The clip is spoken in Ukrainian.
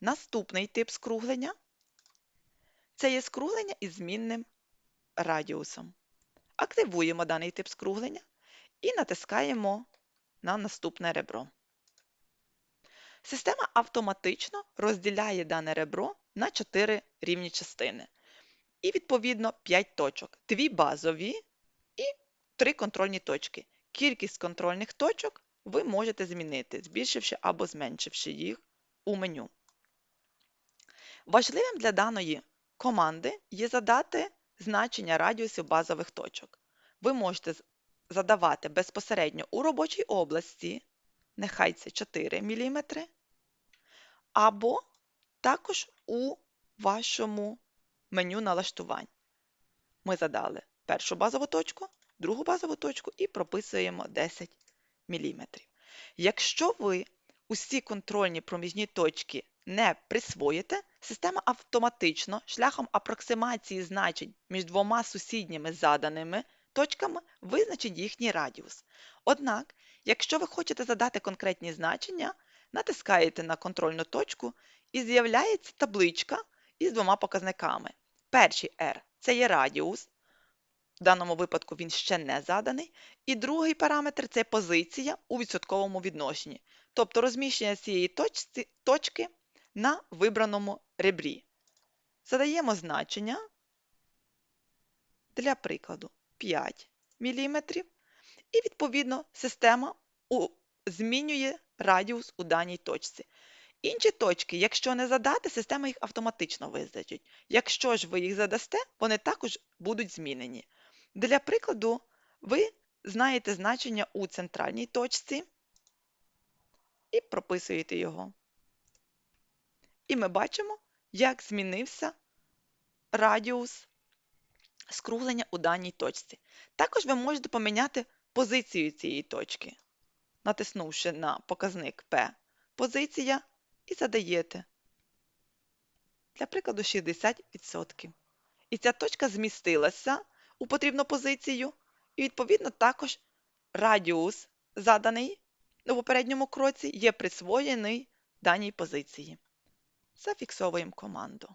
Наступний тип скруглення це є скруглення із змінним радіусом. Активуємо даний тип скруглення і натискаємо на наступне ребро. Система автоматично розділяє дане ребро на 4 рівні частини. І, відповідно, 5 точок. Дві базові і 3 контрольні точки. Кількість контрольних точок ви можете змінити, збільшивши або зменшивши їх у меню. Важливим для даної команди є задати значення радіусів базових точок. Ви можете задавати безпосередньо у робочій області, нехай це 4 мм, або також у вашому меню налаштувань. Ми задали першу базову точку, другу базову точку і прописуємо 10 мм. Якщо ви усі контрольні проміжні точки не присвоїте, система автоматично шляхом апроксимації значень між двома сусідніми заданими точками визначить їхній радіус. Однак, якщо ви хочете задати конкретні значення, натискаєте на контрольну точку і з'являється табличка із двома показниками. Перший R це є радіус, в даному випадку він ще не заданий. І другий параметр це позиція у відсотковому відношенні, тобто розміщення цієї точки на вибраному ребрі. Задаємо значення для прикладу 5 мм, і, відповідно, система змінює радіус у даній точці. Інші точки, якщо не задати, система їх автоматично визначить. Якщо ж ви їх задасте, вони також будуть змінені. Для прикладу, ви знаєте значення у центральній точці і прописуєте його. І ми бачимо, як змінився радіус скруглення у даній точці. Також ви можете поміняти позицію цієї точки, натиснувши на показник P позиція і задаєте, для прикладу, 60%. І ця точка змістилася у потрібну позицію, і, відповідно, також радіус, заданий у попередньому кроці, є присвоєний даній позиції. Зафіксовуємо команду.